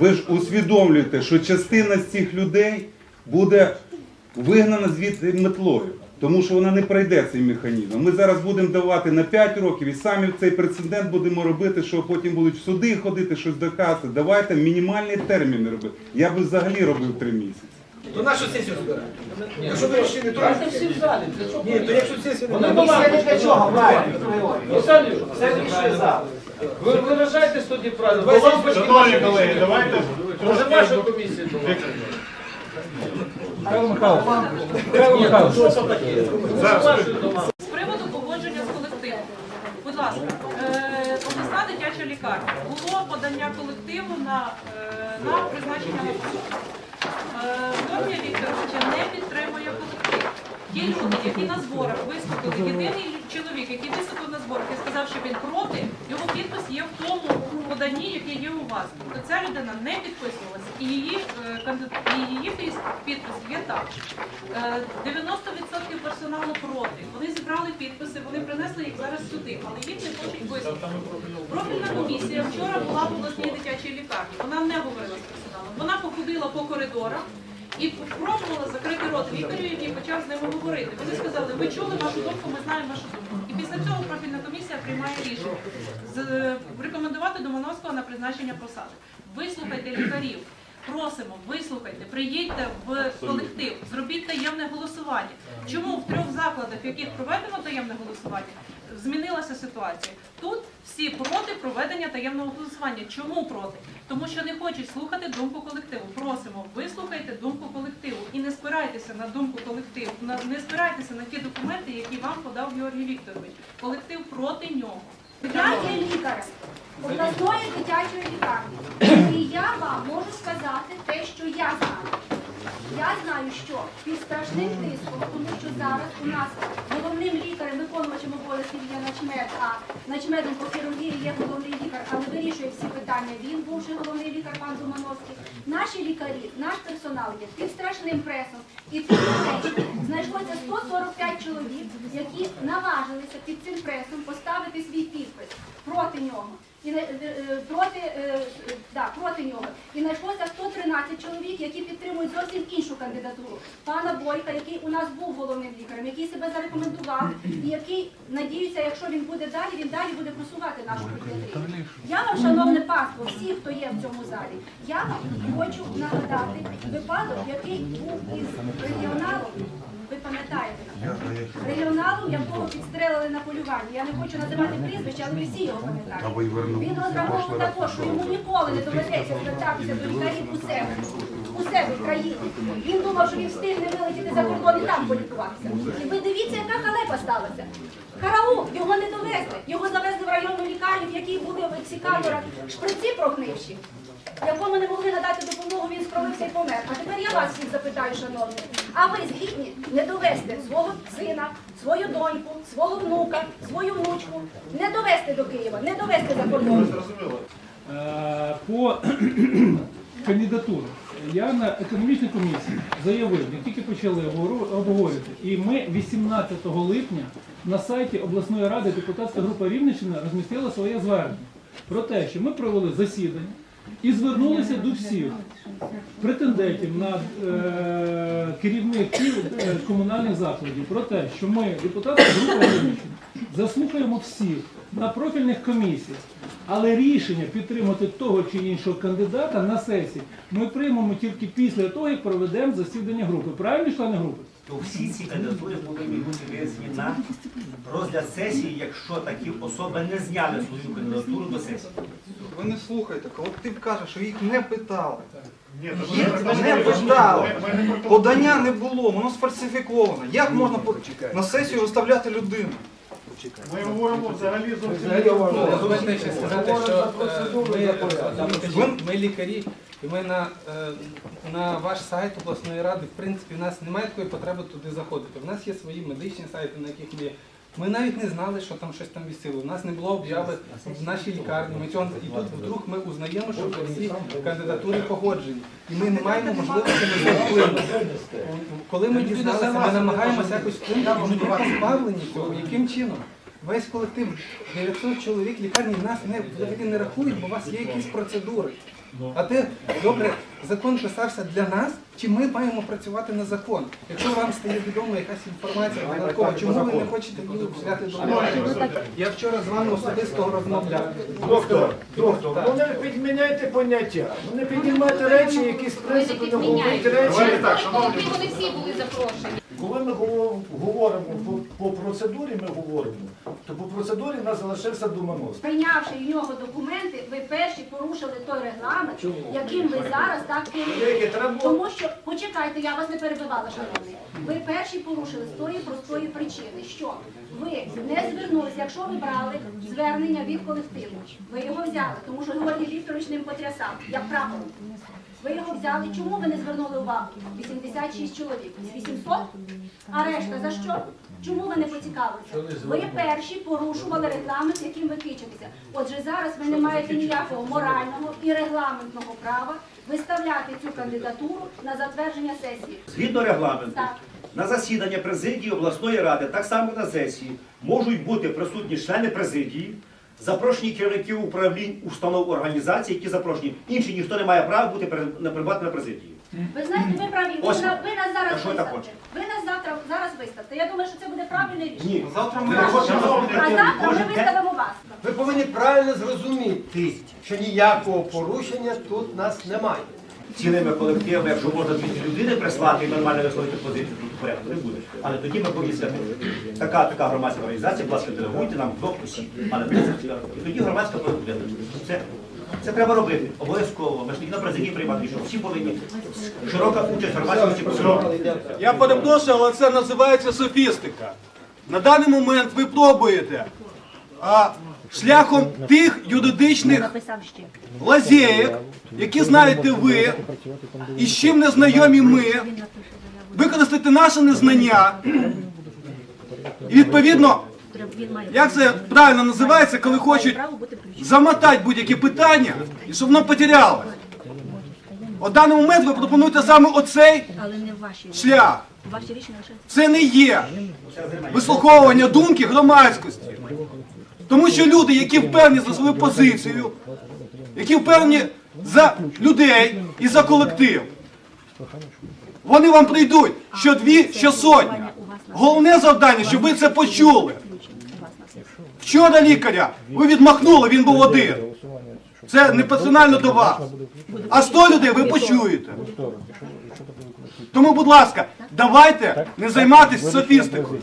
Ви ж усвідомлюєте, що частина з цих людей буде вигнана звідти метлою, тому що вона не пройде цей механізм. Ми зараз будемо давати на 5 років і самі цей прецедент будемо робити, що потім будуть в суди ходити, щось доказувати. Давайте мінімальні терміни робити. Я би взагалі робив 3 місяці. То нашу сесію збирати. Якщо ви рішили, то всі в залі. Для чого? ні, то якщо сесія Вони не для чого, правильно? Це рішує зал. Ви виражаєтесь тоді правильно. Бо вам батьки Шановні ваші колеги, комісії. давайте Може трошки ваша комісія була? Михайло Михайлович. Ні, ну, що це таке? Зараз. ваші дома. З приводу погодження з колективом. Будь ласка, е, обласна дитяча лікарня. Було подання колективу на, е, на призначення на посаду. Е, Вікторовича не підтримує колектив. Ті люди, які на зборах виступили, єдиний чоловік, який виступив на зборах і сказав, що він проти, його підпис є в тому поданні, яке є у вас. Тобто ця людина не підписувалася, і її, е, і її підпис є так. Е, 90% персоналу проти. Вони зібрали підписи, вони принесли їх зараз сюди, але їх не хочуть вислухати. Профільна комісія вчора була в обласній дитячій лікарні. Вона не говорила з персоналом. Вона походила по коридорах і спробувала закрити рот лікарю, який почав з ними говорити. Вони сказали, ми чули вашу думку, ми знаємо вашу думку. І після цього профільна комісія приймає рішення з- рекомендувати Домановського на призначення посади. Вислухайте лікарів. Просимо, вислухайте, приїдьте в колектив, зробіть таємне голосування. Чому в трьох закладах, в яких проведено таємне голосування, змінилася ситуація? Тут всі проти проведення таємного голосування. Чому проти? Тому що не хочуть слухати думку колективу. Просимо, вислухайте думку колективу і не спирайтеся на думку колективу, на- не спирайтеся на ті документи, які вам подав Георгій Вікторович. Колектив проти нього. Я є лікарем обласної дитячої лікарні. Я можу сказати те, що я знаю. Я знаю, що під страшним тиском, тому що зараз у нас головним лікарем, виконувачем обов'язків є начмед, а начмедом по хірургії є головний лікар, але вирішує всі питання. Він бувший головний лікар пан Думановський. Наші лікарі, наш персонал є під страшним пресом. І не менше знайшлося 145 чоловік, які наважилися під цим пресом поставити свій підпис проти нього. І не- е, е, проти, е, да, проти нього. І знайшлося 113 чоловік, які підтримують зовсім іншу кандидатуру. Пана Бойка, який у нас був головним лікарем, який себе зарекомендував, і який, надіюся, якщо він буде далі, він далі буде просувати нашу педіатрію. Я вам, шановне панство, всі, хто є в цьому залі, я вам хочу нагадати випадок, який був із регіоналом. Ви пам'ятаєте, регіоналом, якого підстрелили на полюванні. Я не хочу називати прізвище, але ви всі його пам'ятаєте. Він розраховував також, що йому ніколи не доведеться звертатися до лікарів у себе, у себе в країні. Він думав, що він встигне вилетіти за кордон і там полікуватися. І ви дивіться, яка халепа сталася. Караул, його не довезли. Його завезли в районну лікарню, в якій були в ексікатора шприці прогнивші, якому не могли надати допомогу, він скровився і помер. А тепер я вас всіх запитаю, шановні, а ви згідні не довести свого сина, свою доньку, свого внука, свою внучку, не довести до Києва, не довести за кордон. Е, По кандидатурам. Я на економічній комісії заявив, як тільки почали обговорювати, і ми 18 липня на сайті обласної ради депутатська група Рівненщина розмістила своє звернення про те, що ми провели засідання і звернулися до всіх претендентів на е, керівників е, комунальних закладів про те, що ми, група Рівненщина, заслухаємо всіх на профільних комісіях, але рішення підтримати того чи іншого кандидата на сесії ми приймемо тільки після того, як проведемо засідання групи. Правильно, члени групи? То всі ці кандидатури повинні бути винесені на розгляд сесії, якщо такі особи не зняли свою кандидатуру до сесії. Ви не слухайте, колектив каже, що їх не питали. Ні, Їх не питали. Подання не було, воно сфальсифіковано. Як можна по- на сесію виставляти людину? Ми говоримо взагалі зовсім про говоримо. то. Дозвольте ще сказати, що е, ми, Ви- ми лікарі, і ми на, е, на ваш сайт обласної ради, в принципі, в нас немає такої потреби туди заходити. У нас є свої медичні сайти, на яких ми є. Ми навіть не знали, що там щось там вісило. У нас не було обяви в нашій лікарні. Ми цього і тут вдруг ми узнаємо, що всі кандидатури погоджені. І ми не маємо можливості на це вплинути. Коли ми дізналися, ми намагаємося якось вплинути, ми позбавлені цього. Яким чином? Весь колектив 900 чоловік лікарні нас не, не рахують, бо у вас є якісь процедури. А те, добре, закон писався для нас, чи ми маємо працювати на закон? Якщо вам стає відома якась інформація додаткова, чому ви не хочете її взяти до уваги? Я вчора з вами особисто розмовляв. Доктор, доктор, ну не підміняйте поняття. Ну не піднімайте речі, якісь принципи, не говоріть речі. Вони всі були запрошені. Коли ми говоримо по, по процедурі, ми говоримо, то по процедурі в нас залишився Думанос. Прийнявши в нього документи, ви перші порушили той регламент, яким ви зараз так керуєте. треба Тому що, почекайте, я вас не перебивала, шановний. Ви перші порушили з тої простої причини, що ви не звернулися, якщо ви брали звернення від колективу, ви його взяли, тому що Георгій Вікторович ним потрясав, як правило. Ви його взяли, чому ви не звернули увагу? 86 чоловік. З 800? А решта за що? Чому ви не поцікавилися? Ви перші порушували регламент, яким ви кичитеся. Отже, зараз ви не маєте ніякого морального і регламентного права виставляти цю кандидатуру на затвердження сесії. Згідно регламенту, Так. на засіданні президії обласної ради, так само на сесії, можуть бути присутні члени президії, запрошені керівники управлінь, установ організацій, які запрошені. Інші ніхто не має права бути на прибувати на президії. Ви знаєте, ви праві. Ви, Ось. на- ви нас зараз що так виставте. хочете? Ви нас завтра зараз виставте. Я думаю, що це буде правильне рішення. Ні. Завтра ми А завтра ми виставимо вас. Ви повинні правильно зрозуміти, що ніякого порушення тут нас немає. Цілими колективами, якщо можна дві людини прислати і нормально висловити позицію, тут порядку не буде. Але тоді ми повинні сказати, така така громадська організація, будь ласка, делегуйте нам двох осіб. Але не це І тоді громадська буде. Це, це треба робити. Обов'язково. Ми ж на президії приймати, що всі повинні широка участь громадськості повинна. Я перепрошую, але це називається софістика. На даний момент ви пробуєте а, шляхом тих юридичних лазєєк, які знаєте ви, і з чим не знайомі ми, використати наше незнання. І відповідно, як це правильно називається, коли хочуть замотати будь-які питання, і щоб воно потерялось. У даний момент ви пропонуєте саме оцей шлях. Це не є вислуховування думки громадськості. Тому що люди, які впевнені за свою позицію, які впевнені за людей і за колектив, вони вам прийдуть що дві, що сотня. Головне завдання, щоб ви це почули. Вчора лікаря ви відмахнули, він був один. Це не персонально до вас. А 100 людей ви почуєте. Тому, будь ласка, давайте не займатися софістикою.